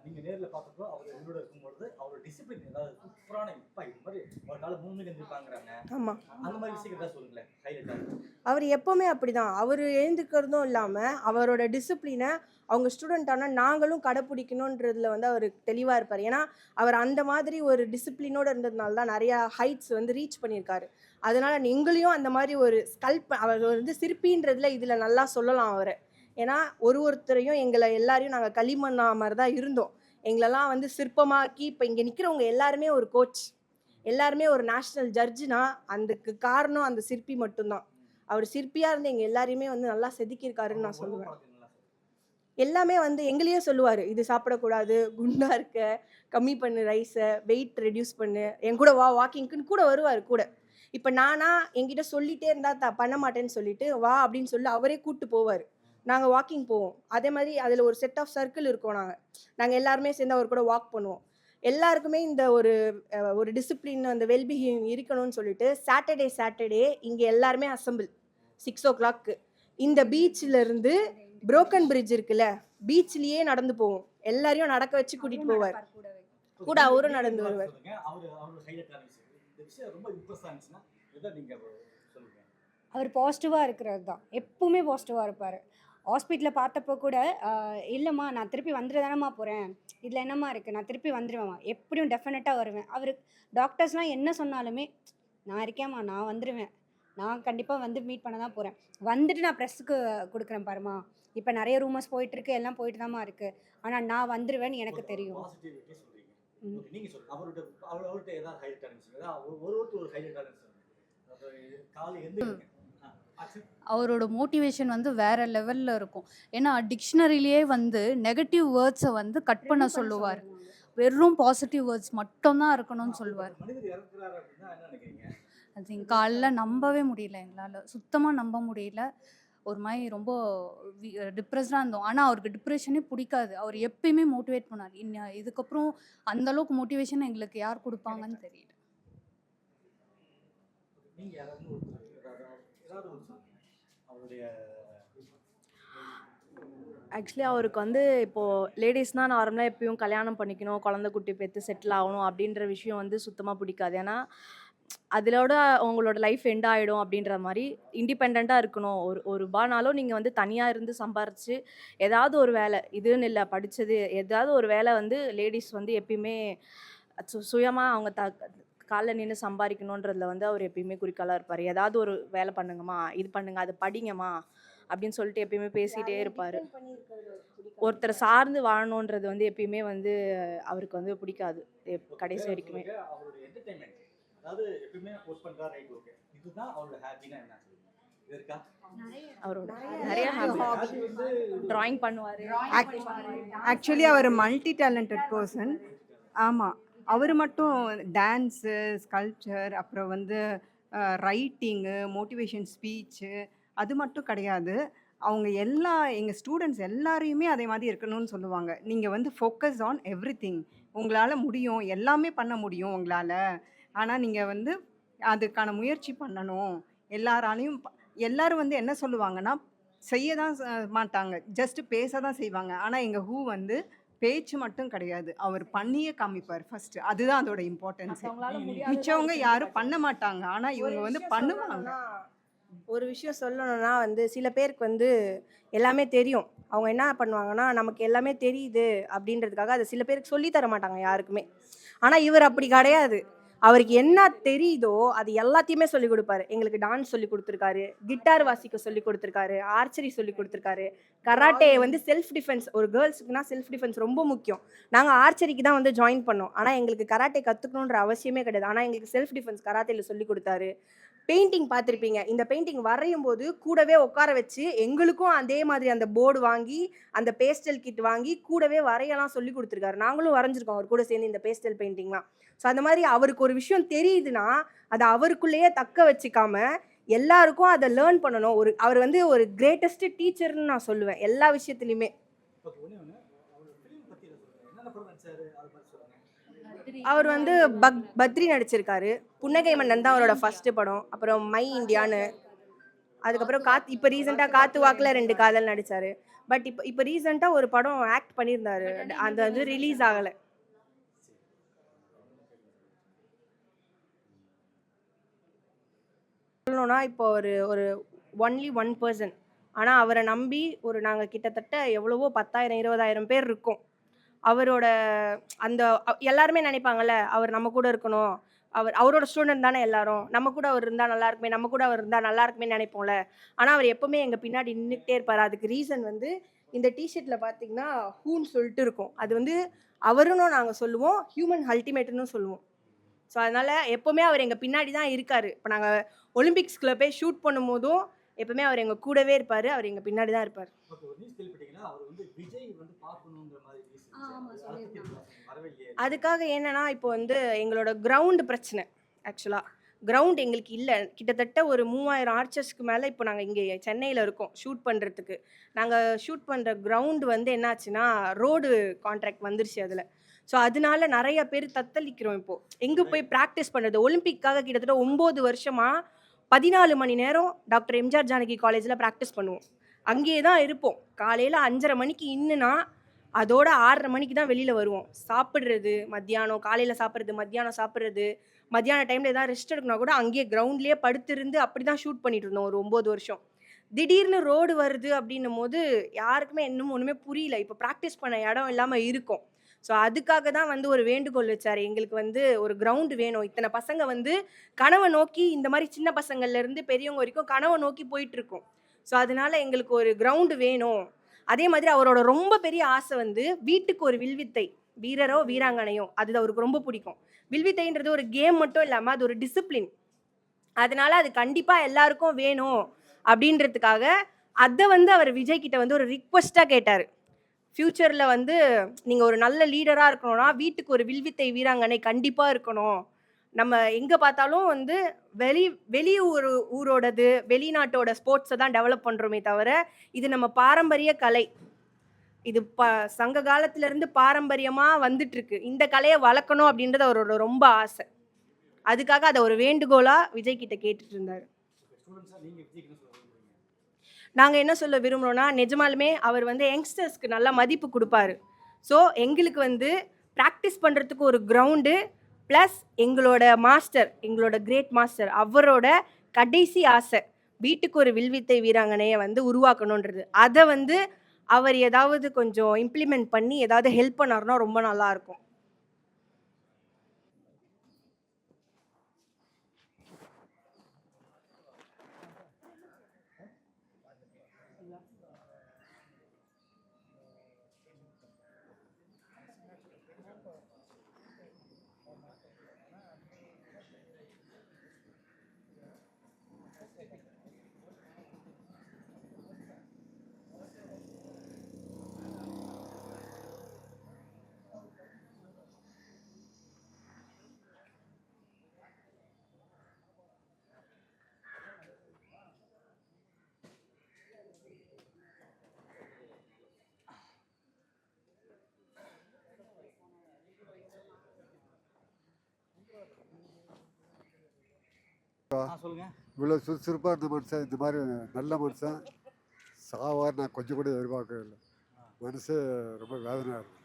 நீங்கள் நேரில் பார்த்தப்போ அவர் என்னோட இருக்கும்பொழுது அவர் டிசிப்ளின் ஏதாவது அவர் எப்போவுமே அப்படிதான். அவர் எழுந்துக்கிறதும் இல்லாமல் அவரோட டிசிப்ளினை அவங்க ஸ்டூடெண்ட்டான நாங்களும் கடைப்பிடிக்கணுன்றதுல வந்து அவர் தெளிவாக இருப்பார். ஏன்னா அவர் அந்த மாதிரி ஒரு டிசிப்ளினோடு இருந்ததுனால தான் நிறையா ஹைட்ஸ் வந்து ரீச் பண்ணியிருக்காரு. அதனால் எங்களையும் அந்த மாதிரி ஒரு ஸ்கல்ப் அவர் வந்து சிற்பின்றதுல இதில் நல்லா சொல்லலாம் அவரை. ஏன்னா ஒரு ஒருத்தரையும் எங்களை எல்லாரையும் நாங்கள் களிமண்ணா மாதிரி தான் இருந்தோம். எங்களெல்லாம் வந்து சிற்பமாக்கி இப்போ இங்கே நிற்கிறவங்க எல்லாருமே ஒரு கோச் எல்லாருமே ஒரு நேஷ்னல் ஜட்ஜுனா அதுக்கு காரணம் அந்த சிற்பி மட்டும்தான். அவர் சிற்பியாக இருந்து எங்கள் எல்லாரையுமே வந்து நல்லா செதுக்கியிருக்காருன்னு நான் சொல்லுவேன். எல்லாமே வந்து எங்களையே சொல்லுவார். இது சாப்பிடக்கூடாது குண்டா இருக்க கம்மி பண்ணு ரைஸை வெயிட் ரெடியூஸ் பண்ணு. என் கூட வா வாக்கிங்க்குன்னு கூட வருவார் கூட. இப்போ நானா என்கிட்ட சொல்லிட்டே இருந்தா த பண்ண மாட்டேன்னு சொல்லிட்டு வா அப்படின்னு சொல்லி அவரே கூட்டு போவார். நாங்கள் வாக்கிங் போவோம். அதே மாதிரி அதில் ஒரு செட் ஆஃப் சர்க்கிள் இருக்கோம் நாங்கள் நாங்கள் எல்லாருமே சேர்ந்து அவர் கூட வாக் பண்ணுவோம். எல்லாருக்குமே இந்த ஒரு ஒரு டிசிப்ளின் அந்த வெல்பிஹேவிங் இருக்கணும்னு சொல்லிட்டு சாட்டர்டே சாட்டர்டே இங்கே எல்லாருமே அசம்பிள் சிக்ஸ் ஓ கிளாக்கு இந்த பீச்சில் இருந்து புரோக்கன் பிரிட்ஜ் இருக்குல்ல பீச்லயே நடந்து போவோம். எல்லாரையும் நடக்க வச்சு கூட்டிட்டு போவார். கூட அவரும் நடந்து வருவார். சொல்லுங்க அவர் அவரோட ஹைலைட்டான விஷயம் இந்த விஷயம் ரொம்ப இம்ப்ரெஸ் ஆனிச்சுன்னா எதை நீங்க சொல்லுங்க? அவர் பாசிட்டிவாக இருக்கிறது தான். எப்பவுமே பாசிட்டிவாக இருப்பார். ஹாஸ்பிட்டலில் பார்த்தப்போ கூட இல்லைம்மா நான் திருப்பி வந்துட்டு தானம்மா போகிறேன் இதில் என்னம்மா இருக்குது நான் திருப்பி வந்துடுவேம்மா எப்படியும் டெஃபினட்டாக வருவேன் அவர் டாக்டர்ஸ்லாம் என்ன சொன்னாலுமே நான் இருக்கேம்மா நான் வந்துடுவேன் நான் கண்டிப்பாக வந்து மீட் பண்ண தான் போகிறேன் வந்துட்டு நான் ப்ரெஸ்ஸுக்கு கொடுக்குறேன் பாருமா இப்போ நிறைய ரூமர்ஸ் போயிட்டுருக்கு எல்லாம் போயிட்டு தாம்மா இருக்குது ஆனால் நான் வந்துடுவேன்னு எனக்கு தெரியும் பாசிட்டிவிட்டி சொல்றீங்க ம். Okay, நீங்க சொல்லுங்க அவரோட அவர் அவர்கிட்ட ஏதாவது ஏதாவது ஒரு ஒரு ஒருத்தர் ஒரு அது காலை எந்த அவரோட மோட்டிவேஷன் வந்து வேற லெவலில் இருக்கும். ஏன்னா டிக்ஷனரியிலேயே வந்து நெகட்டிவ் வேர்ட்ஸை வந்து கட் பண்ண சொல்லுவார். வெறும் பாசிட்டிவ் வேர்ட்ஸ் மட்டும்தான் இருக்கணும்னு சொல்லுவார். அது காலைல நம்பவே முடியல எங்களால். சுத்தமாக நம்ப முடியல. ஒரு மாதிரி ரொம்ப டிப்ரெஸ்டாக இருந்தோம். ஆனால் அவருக்கு டிப்ரெஷனே பிடிக்காது. அவர் எப்பயுமே மோட்டிவேட் பண்ணார் இன்ன இதுக்கப்புறம் அந்த அளவுக்கு மோட்டிவேஷன் எங்களுக்கு யார் கொடுப்பாங்கன்னு தெரியல நீங்க யாராவது ஒருத்தர் ஏதாவது ஏதாவது ஒரு சொல்லுங்க அவருடைய ஆக்சுவலி அவருக்கு வந்து இப்போது லேடிஸ்னால் நார்மலாக எப்பயும் கல்யாணம் பண்ணிக்கணும் குழந்தை குட்டி பெற்று செட்டில் ஆகணும் அப்படின்ற விஷயம் வந்து சுத்தமாக பிடிக்காது. ஏன்னா அதிலோட உங்களோட லைஃப் எண்ட் ஆகிடும் அப்படின்ற மாதிரி இண்டிபெண்ட்டாக இருக்கணும். ஒரு ஒரு ரூபானாலும் நீங்கள் வந்து தனியாக இருந்து சம்பாரித்து ஏதாவது ஒரு வேலை இதுன்னு இல்லை படித்தது ஏதாவது ஒரு வேலை வந்து லேடிஸ் வந்து எப்பயுமே சு சுயமாக அவங்க த காலில் நின்று சம்பாதிக்கணுன்றதுல வந்து அவர் எப்பயுமே குறிக்கோளாக இருப்பார். ஏதாவது ஒரு வேலை பண்ணுங்கம்மா இது பண்ணுங்க அது படிங்கம்மா அப்படின்னு சொல்லிட்டு எப்பயுமே பேசிகிட்டே இருப்பார். ஒருத்தரை சார்ந்து வாழணுன்றது வந்து எப்பயுமே வந்து அவருக்கு வந்து பிடிக்காது. எப்- கடைசி வரைக்குமே. அவரோட நிறைய ஹாபி ட்ராயிங் பண்ணுவார். ஆக்சுவலி அவர் மல்டி டேலண்டட் பர்சன் ஆமாம் அவர் மட்டும் டான்ஸு ஸ்கல்ப்சர் அப்புறம் வந்து ரைட்டிங்கு மோட்டிவேஷன் ஸ்பீச்சு அது மட்டும் கிடையாது. அவங்க எல்லா எங்கள் ஸ்டூடெண்ட்ஸ் எல்லாரையுமே அதே மாதிரி இருக்கணும்னு சொல்லுவாங்க. நீங்கள் வந்து ஃபோக்கஸ் ஆன் எவ்ரி திங் உங்களால் முடியும். எல்லாமே பண்ண முடியும் உங்களால். ஆனால் நீங்கள் வந்து அதுக்கான முயற்சி பண்ணணும். எல்லாராலையும் ப- எல்லாரும் வந்து என்ன சொல்லுவாங்கன்னா செய்ய தான் ச- மாட்டாங்க. ஜஸ்ட் பேச தான் செய்வாங்க. ஆனால் எங்கள் ஹூ வந்து பேச்சு மட்டும் கிடையாது. அவர் பண்ணியே காமிப்பார் ஃபர்ஸ்ட் அதுதான் அதோட இம்பார்ட்டன்ஸ் மிச்சவங்க யாரும். பண்ண மாட்டாங்க. ஆனால் ஒரு இவங்க வந்து பண்ணுவாங்க. ஒரு விஷயம் சொல்லணும்னா வந்து சில பேருக்கு வந்து எல்லாமே தெரியும். அவங்க என்ன பண்ணுவாங்கன்னா நமக்கு எல்லாமே தெரியுது அப்படின்றதுக்காக அதை சில பேருக்கு சொல்லி தர மாட்டாங்க யாருக்குமே. ஆனால் இவர் அப்படி கிடையாது. அவருக்கு என்ன தெரியுதோ அது எல்லாத்தையுமே சொல்லி கொடுப்பாரு. எங்களுக்கு டான்ஸ் சொல்லி கொடுத்துருக்காரு கிட்டார் வாசிக்க சொல்லி கொடுத்துருக்காரு ஆர்ச்சரி சொல்லி கொடுத்துருக்காரு. கராட்டே வந்து செல்ஃப் டிஃபென்ஸ் ஒரு கேர்ள்ஸுக்குனா செல்ஃப் டிஃபென்ஸ் ரொம்ப முக்கியம். நாங்கள் ஆர்ச்சரிக்கு தான் வந்து ஜாயின் பண்ணோம். ஆனால் எங்களுக்கு கராட்டே கற்றுக்கணுன்ற அவசியமே கிடையாது. ஆனால் எங்களுக்கு செல்ஃப் டிஃபென்ஸ் கராத்தேல சொல்லி கொடுத்தாரு. பெயிண்டிங் பார்த்துருப்பீங்க. இந்த பெயிண்டிங் வரையும் போது கூடவே உட்கார வச்சு எங்களுக்கும் அதே மாதிரி அந்த போர்டு வாங்கி அந்த பேஸ்டல் கிட் வாங்கி கூடவே வரையலாம் சொல்லி கொடுத்துருக்காரு. நாங்களும் வரைஞ்சிருக்கோம் அவர் கூட சேர்ந்து இந்த பேஸ்டல் பெயிண்டிங்லாம் ஸோ அந்த மாதிரி அவருக்கு ஒரு விஷயம் தெரியுதுன்னா அதை அவருக்குள்ளேயே தக்க வச்சுக்காம எல்லாருக்கும் அதை லேர்ன் பண்ணணும். ஒரு அவர் வந்து ஒரு கிரேட்டஸ்ட் டீச்சர்னு நான் சொல்லுவேன். எல்லா விஷயத்துலையுமே. அவர் வந்து பக் பத்ரி நடிச்சிருக்காரு. புன்னகை மன்னன் தான் அவரோட ஃபர்ஸ்ட் படம். அப்புறம் மை இந்தியான்னு. அதுக்கப்புறம் காத் இப்போ ரீசெண்டாக காத்து வாக்கில் ரெண்டு காதல் நடிச்சாரு. பட் இப்போ இப்போ ரீசெண்டாக ஒரு படம் ஆக்ட் பண்ணியிருந்தாரு. அந்த வந்து ரிலீஸ் ஆகலை. சொல்லணும்னா இப்போ ஒரு ஒரு ஒன்லி ஒன் பர்சன் ஆனால் அவரை நம்பி ஒரு நாங்கள் கிட்டத்தட்ட எவ்வளவோ பத்தாயிரம் இருபதாயிரம் பேர் இருக்கோம். அவரோட அந்த எல்லாருமே நினைப்பாங்கல்ல அவர் நம்ம கூட இருக்கணும். அவர் அவரோட ஸ்டூடெண்ட் தானே எல்லாரும். நம்ம கூட அவர் இருந்தால் நல்லா இருக்குமே நம்ம கூட அவர் இருந்தால் நல்லா இருக்குமே நினைப்போம்ல. ஆனால் அவர் எப்பவுமே எங்கள் பின்னாடி நின்றுக்கிட்டே இருப்பார். அதுக்கு ரீசன் வந்து இந்த டிஷர்ட்டில் பார்த்தீங்கன்னா ஹூன்னு சொல்லிட்டு இருக்கும். அது வந்து அவருன்னு நாங்கள் சொல்லுவோம் ஹியூமன் அல்டிமேட்னு சொல்லுவோம். ஸோ அதனால் எப்போவுமே அவர் எங்கள் பின்னாடி தான் இருக்கார். இப்போ நாங்கள் ஒலிம்பிக்ஸ்குள்ளே போய் ஷூட் பண்ணும்போதும் எப்பவுமே அவர் எங்கள் கூடவே இருப்பார். அவர் எங்கள் பின்னாடி தான் இருப்பார். அதுக்காக என்னன்னா இப்போ வந்து எங்களோட கிரவுண்டு பிரச்சனை ஆக்சுவலாக கிரவுண்ட் எங்களுக்கு இல்லை. கிட்டத்தட்ட ஒரு மூவாயிரம் ஆர்ச்சர்ஸ்க்கு மேலே இப்போ நாங்கள் இங்கே சென்னையில் இருக்கோம் ஷூட் பண்ணுறதுக்கு நாங்கள் ஷூட் பண்ணுற கிரவுண்ட் வந்து என்னாச்சுன்னா ரோடு கான்ட்ராக்ட் வந்துருச்சு அதில். ஸோ அதனால நிறைய பேர் தத்தளிக்கிறோம் இப்போது எங்கே போய் ப்ராக்டிஸ் பண்ணுறது ஒலிம்பிக்காக கிட்டத்தட்ட ஒம்பது வருஷமாக பதினாலு மணி நேரம் டாக்டர் எம்ஜிஆர் ஜானகி காலேஜில் ப்ராக்டிஸ் பண்ணுவோம். அங்கேயே தான் இருப்போம். காலையில் அஞ்சரை மணிக்கு இன்னுனா அதோட ஆறரை மணிக்கு தான் வெளியில் வருவோம். சாப்பிட்றது மத்தியானம் காலையில் சாப்பிட்றது மத்தியானம் சாப்பிட்றது மத்தியான டைமில் எதாவது ரெஸ்ட் எடுக்கணும் கூட அங்கேயே கிரவுண்ட்லேயே படுத்திருந்து அப்படி தான் ஷூட் பண்ணிட்டு இருந்தோம் ஒரு ஒம்பது வருஷம். திடீர்னு ரோடு வருது அப்படின்னும் போது யாருக்குமே இன்னும் ஒன்றுமே புரியல. இப்போ ப்ராக்டிஸ் பண்ண இடம் இல்லாமல் இருக்கும். ஸோ அதுக்காக தான் வந்து ஒரு வேண்டுகோள் வச்சார். எங்களுக்கு வந்து ஒரு கிரவுண்டு வேணும். இத்தனை பசங்க வந்து கனவை நோக்கி இந்த மாதிரி சின்ன பசங்கள்லேருந்து பெரியவங்க வரைக்கும் கனவை நோக்கி போயிட்டுருக்கோம் ஸோ அதனால எங்களுக்கு ஒரு கிரவுண்டு வேணும். அதே மாதிரி அவரோட ரொம்ப பெரிய ஆசை வந்து வீட்டுக்கு ஒரு வில்வித்தை வீரரோ வீராங்கனையோ. அது அவருக்கு ரொம்ப பிடிக்கும். வில்வித்தைன்றது ஒரு கேம் மட்டும் இல்லாமல் அது ஒரு டிசிப்ளின் அதனால அது கண்டிப்பாக எல்லாருக்கும் வேணும் அப்படின்றதுக்காக அதை வந்து அவர் விஜய் கிட்ட வந்து ஒரு ரிக்வஸ்ட்டாக கேட்டார். ஃப்யூச்சரில் வந்து நீங்கள் ஒரு நல்ல லீடராக இருக்கணும்னா வீட்டுக்கு ஒரு வில்வித்தை வீராங்கனை கண்டிப்பாக இருக்கணும். நம்ம எங்கே பார்த்தாலும் வந்து வெளி வெளி ஊர் ஊரோடது வெளிநாட்டோட ஸ்போர்ட்ஸை தான் டெவலப் பண்ணுறோமே தவிர இது நம்ம பாரம்பரிய கலை. இது ப சங்க காலத்திலேருந்து பாரம்பரியமாக வந்துட்டுருக்கு. இந்த கலையை வளர்க்கணும் அப்படின்றது அவரோட ரொம்ப ஆசை. அதுக்காக அதை ஒரு வேண்டுகோளாக விஜய் கிட்ட கேட்டுட்டு இருந்தார். நாங்கள் என்ன சொல்ல விரும்புகிறோன்னா நிஜமாலுமே அவர் வந்து யங்ஸ்டர்ஸ்க்கு நல்லா மதிப்பு கொடுப்பாரு. ஸோ எங்களுக்கு வந்து ப்ராக்டிஸ் பண்ணுறதுக்கு ஒரு கிரவுண்டு ப்ளஸ் எங்களோட மாஸ்டர் எங்களோட கிரேட் மாஸ்டர் அவரோட கடைசி ஆசை வீட்டுக்கு ஒரு வில்வித்தை வீராங்கனையை வந்து உருவாக்கணுன்றது. அதை வந்து அவர் ஏதாவது கொஞ்சம் இம்ப்ளிமெண்ட் பண்ணி ஏதாவது ஹெல்ப் பண்ணாருன்னா ரொம்ப நல்லாயிருக்கும் சொல்லுங்கள் இவ்வளோ சுறுசுறுப்பாக இருந்த மனுஷன் இந்த மாதிரி நல்ல மனுஷன் சாவார் நான் கொஞ்சம் கூட எதிர்பார்க்கவே இல்லை மனசு ரொம்ப வேதனையாக இருக்கு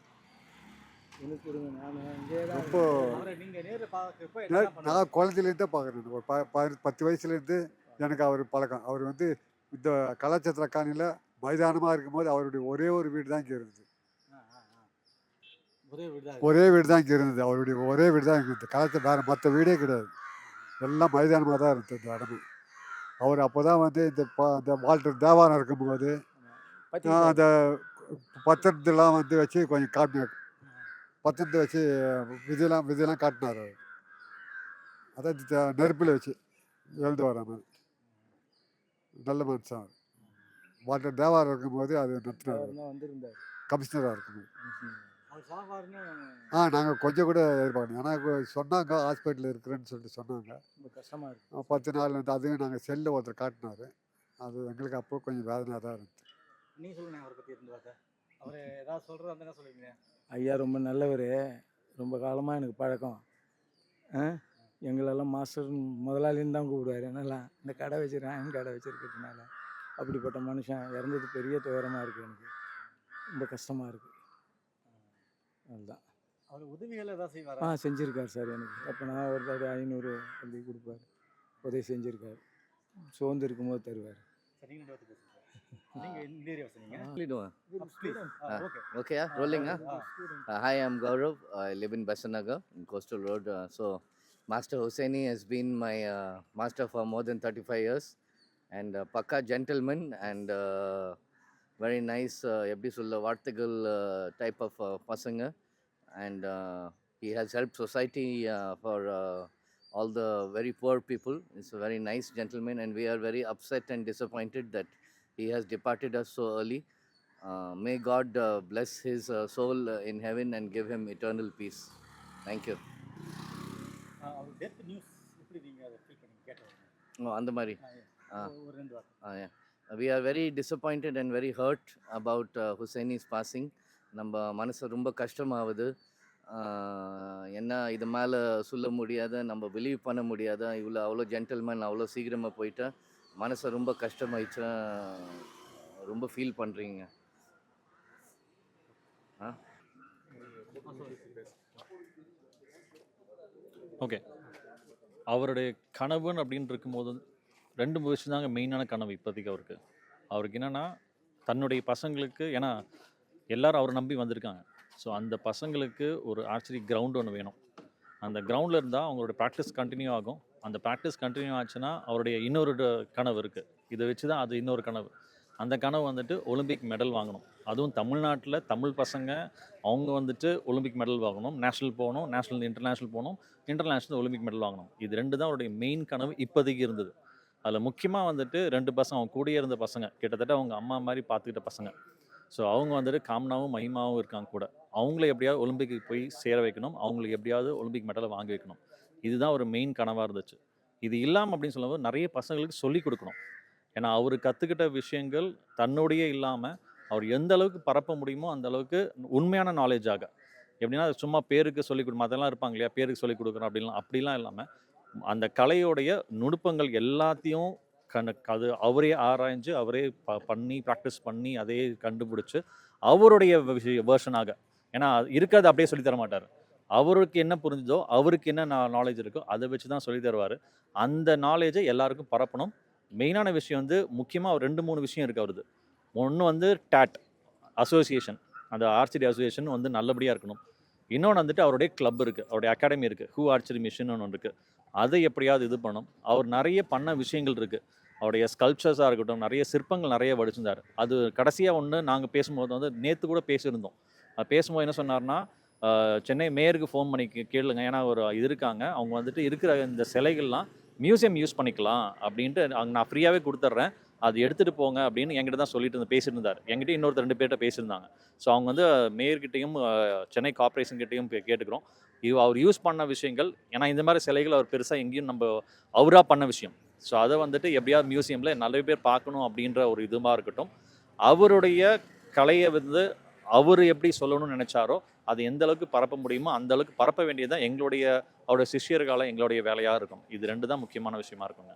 ரொம்ப நான் குழந்தையிலேருந்தே பார்க்குறேன். ஒரு ப பத்து வயசுலேருந்து எனக்கு அவர் பழக்கம். அவர் வந்து இந்த கலாச்சத்திர காணியில் மைதானமாக இருக்கும்போது அவருடைய ஒரே ஒரு வீடு தான் இங்கே இருந்தது. ஒரே வீடு தான் இங்கே இருந்தது. அவருடைய ஒரே வீடு தான் இங்கே இருந்தது. கலாச்ச வேறு மற்ற வீடே கிடையாது. எல்லாம் மைதானமாக தான் இருந்தது இந்த இடமே அவர் அப்போ தான் வந்து இந்த ப இந்த வால்டர் தேவாரம் இருக்கும்போது அந்த பத்திரத்தெல்லாம் வந்து வச்சு கொஞ்சம் காட்டினார் பத்திரத்தை வச்சு விதியெல்லாம் விதியெல்லாம் காட்டினார் அவர். அதான் நெருப்பில் வச்சு எழுந்து வர மாதிரி. நல்ல மனுஷன் அவர். வால்டர் தேவாரம் இருக்கும்போது அது நடத்தினார். கமிஷனராக இருக்கும்போது. ஆ நாங்கள் கொஞ்சம் கூட எதிர்பார்க்கணும் ஏன்னா சொன்னாங்க ஹாஸ்பிட்டலில் இருக்கிறேன்னு சொல்லிட்டு சொன்னாங்க. ரொம்ப கஷ்டமாக இருக்கு. அஹ் பத்து நாள் வந்து அதையும் நாங்கள் செல்லில் ஒருத்தர் காட்டினார். அது எங்களுக்கு அப்போ கொஞ்சம் வேதனையாக தான் இருந்துச்சு. நீங்கள் சொல்லுங்க அவரை பற்றி இருந்து பார்த்தா அவர் ஏதாவது சொல்கிறது அந்த என்ன சொல்லுவீங்க? ஐயா ரொம்ப நல்லவர். ரொம்ப காலமாக எனக்கு பழக்கம். எங்களெல்லாம் மாஸ்டர் முதலாளின்னு தான் கூப்பிடுவார். என்னெல்லாம் இந்த கடை வச்சிருக்கேன் கடை வச்சிருக்கிறதுனால. அப்படிப்பட்ட மனுஷன் இறந்தது பெரிய துயரமாக இருக்குது எனக்கு. ரொம்ப கஷ்டமாக இருக்குது அதுதான் அவர் உதவிகள் ஏதாவது ஆ செய்வாரா செஞ்சுருக்கார் சார் எனக்கு அப்போ நான் ஒரு தடவை ஐநூறு அப்படி கொடுப்பார் உதவி செஞ்சுருக்கார் சோர்ந்து இருக்கும்போது தருவார் சரி நீங்கள் பார்த்து பேசுங்க நீங்கள் இந்த ஏரியா சொன்னீங்க How you doing? Please Ah. Okay Okay, yeah, rolling, huh? Ah. Uh, hi, I'm Gaurav. I live in Basanagar in Coastal Road. Uh, so, Master Hosseini has been my uh, master for more than 35 years and uh, Pakka gentleman and uh, very nice, uh, எப்படி சொல்ல வார்த்தைகள் uh, type of uh, பசங்க and uh, he has helped society uh, for uh, all the very poor people. He's a very nice gentleman and we are very upset and disappointed that he has departed us so early. Uh, may God uh, bless his uh, soul uh, in heaven and give him eternal peace. Thank you. Death news எப்படி நீங்கள் அதை feel பண்ணி கேட்டவங்க ஓ, அந்த மாதிரி ஆ. ஒரு we are very yeah. And very hurt about Hussaini's passing நம்ம மனசு ரொம்ப கஷ்டமாகுது என்ன இது மேலே சொல்ல முடியாத நம்ம பிலீவ் பண்ண முடியாத இவ்வளோ அவ்வளோ ஜென்டில்மேன் அவ்வளோ சீக்கிரமாக போயிட்டா மனசை ரொம்ப கஷ்டமாயிடுச்சா. ரொம்ப ஃபீல் பண்ணுறீங்க ஆ? ஓகே அவருடைய கனவுன்னு அப்படின்னு இருக்கும்போது ரெண்டு விஷயம் தாங்க மெயினான கனவு இப்போதைக்கு அவருக்கு. அவருக்கு என்னென்னா தன்னுடைய பசங்களுக்கு ஏன்னா எல்லாரும் அவரை நம்பி வந்திருக்காங்க. ஸோ அந்த பசங்களுக்கு ஒரு ஆக்சுவலி கிரவுண்ட் ஒன்று வேணும். அந்த கிரவுண்டில் இருந்தால் அவங்களோட ப்ராக்டிஸ் கண்டினியூ ஆகும். அந்த ப்ராக்டிஸ் கண்டினியூ ஆச்சுன்னா அவருடைய இன்னொரு ட- கனவு இருக்குது இதை வச்சு தான் அது இன்னொரு கனவு. அந்த கனவு வந்துட்டு ஒலிம்பிக் மெடல் வாங்கணும். அதுவும் தமிழ்நாட்டில் தமிழ் பசங்க அவங்க வந்துட்டு ஒலிம்பிக் மெடல் வாங்கணும். நேஷனல் போகணும் நேஷனல் இன்டர்நேஷ்னல் போகணும். இன்டர்நேஷ்னல் ஒலிம்பிக் மெடல் வாங்கணும். இது ரெண்டு தான் அவருடைய மெயின் கனவு இப்போதைக்கு இருந்தது. அதில் முக்கியமாக வந்துட்டு ரெண்டு பசங்க அவங்க கூடயே இருந்த பசங்க கிட்டத்தட்ட அவங்க அம்மா மாதிரி பார்த்துக்கிட்ட பசங்க. ஸோ அவங்க வந்துட்டு காம்னாவும் மகிமாவும் இருக்காங்க கூட. அவங்கள எப்படியாவது ஒலிம்பிக்கு போய் சேர வைக்கணும். அவங்களுக்கு எப்படியாவது ஒலிம்பிக் மெடலை வாங்கி வைக்கணும். இதுதான் ஒரு மெயின் கனவாக இருந்துச்சு. இது இல்லாமல் அப்படின்னு சொல்லும்போது நிறைய பசங்களுக்கு சொல்லிக் கொடுக்கணும். ஏன்னா அவர் கற்றுக்கிட்ட விஷயங்கள் தன்னுடைய இல்லாமல் அவர் எந்த அளவுக்கு பரப்ப முடியுமோ அந்த அளவுக்கு உண்மையான நாலேஜாக எப்படின்னா அது சும்மா பேருக்கு சொல்லிக் கொடு மற்றெல்லாம் இருப்பாங்க இல்லையா? பேருக்கு சொல்லிக் கொடுக்குறோம் அப்படிலாம் அப்படிலாம் இல்லாமல் அந்த கலையோடைய நுணுப்பங்கள் எல்லாத்தையும் கண அது அவரே ஆராய்ஞ்சு அவரே ப பண்ணி ப்ராக்டிஸ் பண்ணி அதே கண்டுபிடிச்சி அவருடைய வேர்ஷனாக ஏன்னா இருக்கிறத அப்படியே சொல்லித்தர மாட்டார். அவருக்கு என்ன புரிஞ்சுதோ அவருக்கு என்ன நாலேஜ் இருக்கோ அதை வச்சு தான் சொல்லித் தருவார். அந்த நாலேஜை எல்லாருக்கும் பரப்பணும். மெயினான விஷயம் வந்து முக்கியமாக ஒரு ரெண்டு மூணு விஷயம் இருக்குது அவருது. ஒன்று வந்து டேட் அசோசியேஷன் அந்த ஆர்ச்சரி அசோசியேஷன் வந்து நல்லபடியாக இருக்கணும். இன்னொன்று வந்துட்டு அவருடைய கிளப் இருக்குது அவருடைய அகாடமி இருக்குது ஹூ ஆர்ச்சரி மிஷின் ஒன்று இருக்குது அதை எப்படியாவது இது பண்ணும் அவர் நிறைய பண்ண விஷயங்கள் இருக்குது அவருடைய ஸ்கல்ப்சர்ஸாக இருக்கட்டும் நிறைய சிற்பங்கள் நிறைய வடிச்சிருந்தார். அது கடைசியாக ஒன்று நாங்கள் பேசும்போது வந்து நேற்று கூட பேசியிருந்தோம். பேசும்போது என்ன சொன்னார்னா சென்னை மேயருக்கு ஃபோன் பண்ணி கேளுங்க. ஏன்னா ஒரு இது இருக்காங்க. அவங்க வந்துட்டு இருக்கிற இந்த சிலைகள்லாம் மியூசியம் யூஸ் பண்ணிக்கலாம். அப்படின்ட்டு அங்கே நான் ஃப்ரீயாகவே கொடுத்துட்றேன். அது எடுத்துகிட்டு போங்க அப்படின்னு என்கிட்ட தான் சொல்லிட்டு இருந்து பேசிட்டு இருந்தார் என்கிட்ட இன்னொருத்தர் ரெண்டு பேர்கிட்ட பேசியிருந்தாங்க. ஸோ அவங்க வந்து மேயர்கிட்டையும் சென்னை கார்பரேஷன் கிட்டையும் கேட்டுக்கிறோம். இது அவர் யூஸ் பண்ண விஷயங்கள் ஏன்னா இந்த மாதிரி சிலைகள் அவர் பெருசாக எங்கேயும் நம்ம அவராக பண்ண விஷயம். ஸோ அதை வந்துட்டு எப்படியாவது மியூசியமில் நிறைய பேர் பார்க்கணும் அப்படின்ற ஒரு இதுவாக இருக்கட்டும். அவருடைய கலையை வந்து அவர் எப்படி சொல்லணும்னு நினைச்சாரோ அது எந்த அளவுக்கு பரப்ப முடியுமோ அந்த அளவுக்கு பரப்ப வேண்டியது தான் எங்களுடைய அவருடைய சிஷ்யர்களால் எங்களுடைய வேலையாக இருக்கும். இது ரெண்டு தான் முக்கியமான விஷயமா இருக்குங்க.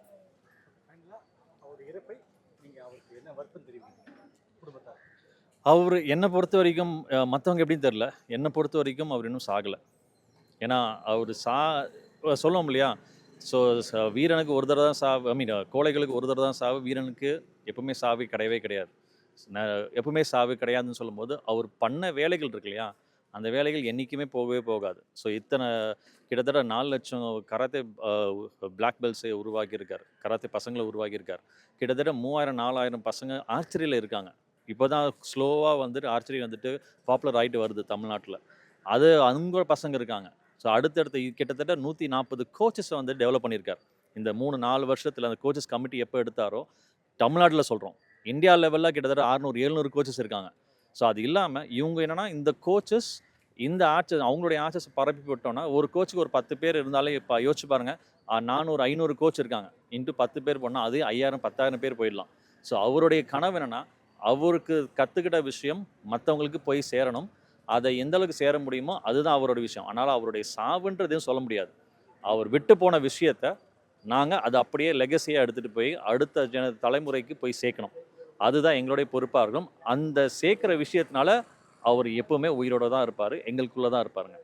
ஃபைனலாக அவர் இறப்பை நீங்கள் அவருக்கு என்ன வருத்தம் தெரிவிங்க குடும்பத்தார். அவர் என்னை பொறுத்த வரைக்கும் மற்றவங்க எப்படின்னு தெரில என்னை பொறுத்த வரைக்கும் அவர் இன்னும் சாகலை. ஏன்னா அவர் சா சொல்லுவோம் இல்லையா? ஸோ வீரனுக்கு ஒரு தடவை தான் சாவு ஐ மீன் கோழைகளுக்கு ஒரு தடவை தான் சாவு வீரனுக்கு எப்பவுமே சாவு கிடையவே கிடையாது. எப்பவுமே சாவு கிடையாதுன்னு சொல்லும்போது அவர் பண்ண வேலைகள் இருக்கு இல்லையா? அந்த வேலைகள் என்றைக்குமே போகவே போகாது. ஸோ இத்தனை கிட்டத்தட்ட நாலு லட்சம் கராத்தே பிளாக் பெல்ட்ஸை உருவாக்கியிருக்கார். கராத்தே பசங்களை உருவாக்கியிருக்கார். கிட்டத்தட்ட மூவாயிரம் நாலாயிரம் பசங்க ஆர்ச்சரியில் இருக்காங்க. இப்போ தான் ஸ்லோவாக வந்துட்டு ஆர்ச்சரி வந்துட்டு பாப்புலர் ஆகிட்டு வருது தமிழ்நாட்டில். அது அங்கே பசங்க இருக்காங்க. ஸோ அடுத்தடுத்து கிட்டத்தட்ட நூற்றி நாற்பது கோச்சஸை வந்து டெவலப் பண்ணியிருக்கார். இந்த மூணு நாலு வருஷத்தில் அந்த கோச்சஸ் கமிட்டி எப்போ எடுத்தாரோ தமிழ்நாட்டில் சொல்கிறோம் இந்தியா லெவலில் கிட்டத்தட்ட அறுநூறு எழுநூறு கோச்சஸ் இருக்காங்க. ஸோ அது இல்லாமல் இவங்க என்னென்னா இந்த கோச்சஸ் இந்த ஆட்சஸ் அவங்களுடைய ஆட்சஸ் பரப்பி விட்டோன்னா ஒரு கோச்சுக்கு ஒரு பத்து பேர் இருந்தாலே இப்போ யோசிச்சு பாருங்கள் நானூறு ஐநூறு கோச் இருக்காங்க. இன்ட்டு பத்து பேர் போனால் அதே ஐயாயிரம் பத்தாயிரம் பேர் போயிடலாம். ஸோ அவருடைய கனவு என்னென்னா அவருக்கு கற்றுக்கிட்ட விஷயம் மற்றவங்களுக்கு போய் சேரணும். அதை எந்த அளவுக்கு சேர முடியுமோ அதுதான் அவரோட விஷயம். ஆனால் அவருடைய சாவுன்றதையும் சொல்ல முடியாது. அவர் விட்டு போன விஷயத்த நாங்கள் அதை அப்படியே லெகசியாக எடுத்துகிட்டு போய் அடுத்த ஜன தலைமுறைக்கு போய் சேர்க்கணும். அதுதான் எங்களுடைய பொறுப்பாக இருக்கும் அந்த சேர்க்குற விஷயத்தினால அவர் எப்பவுமே உயிரோட தான் இருப்பார். எங்களுக்குள்ளே தான் இருப்பாருங்க.